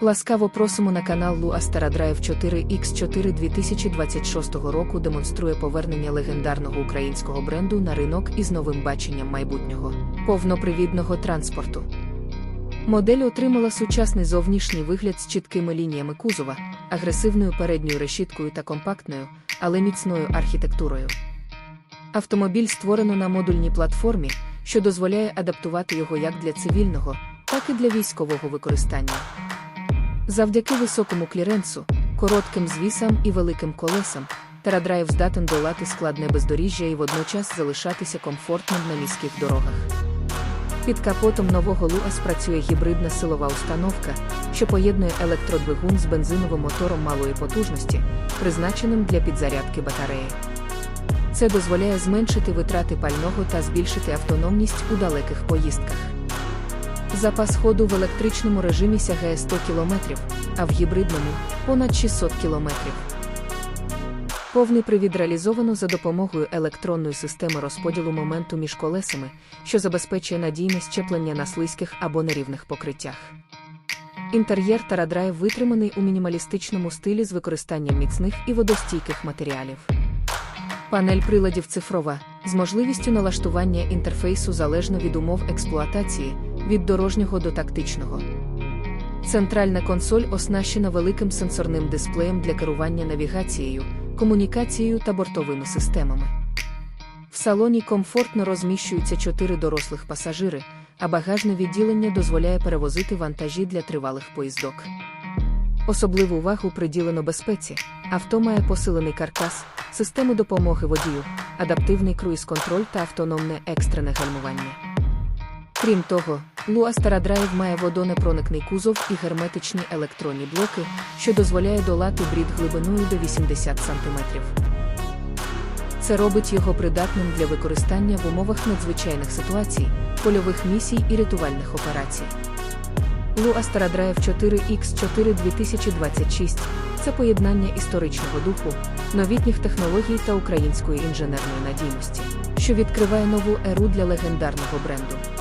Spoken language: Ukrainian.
Ласкаво просимо на канал Lua Старадрайв 4X4 2026 року демонструє повернення легендарного українського бренду на ринок із новим баченням майбутнього повнопривідного транспорту. Модель отримала сучасний зовнішній вигляд з чіткими лініями кузова, агресивною передньою решіткою та компактною, але міцною архітектурою. Автомобіль створено на модульній платформі, що дозволяє адаптувати його як для цивільного, так і для військового використання. Завдяки високому кліренсу, коротким звісам і великим колесам, Терадрайв здатен долати складне бездоріжжя і водночас залишатися комфортним на міських дорогах. Під капотом нового Луас працює гібридна силова установка, що поєднує електродвигун з бензиновим мотором малої потужності, призначеним для підзарядки батареї. Це дозволяє зменшити витрати пального та збільшити автономність у далеких поїздках. Запас ходу в електричному режимі сягає 100 км, а в гібридному понад 600 км. Повний привід реалізовано за допомогою електронної системи розподілу моменту між колесами, що забезпечує надійне щеплення на слизьких або нерівних покриттях. Інтер'єр Тарадрайв витриманий у мінімалістичному стилі з використанням міцних і водостійких матеріалів. Панель приладів цифрова з можливістю налаштування інтерфейсу залежно від умов експлуатації, від дорожнього до тактичного. Центральна консоль оснащена великим сенсорним дисплеєм для керування навігацією, комунікацією та бортовими системами. В салоні комфортно розміщуються чотири дорослих пасажири, а багажне відділення дозволяє перевозити вантажі для тривалих поїздок. Особливу увагу приділено безпеці. Авто має посилений каркас, систему допомоги водію, адаптивний круїз-контроль та автономне екстрене гальмування. Крім того, Луа Старадрайв має водонепроникний кузов і герметичні електронні блоки, що дозволяє долати брід глибиною до 80 см. Це робить його придатним для використання в умовах надзвичайних ситуацій, польових місій і рятувальних операцій. Луа Старадрайв 4X4 2026 це поєднання історичного духу, новітніх технологій та української інженерної надійності, що відкриває нову еру для легендарного бренду.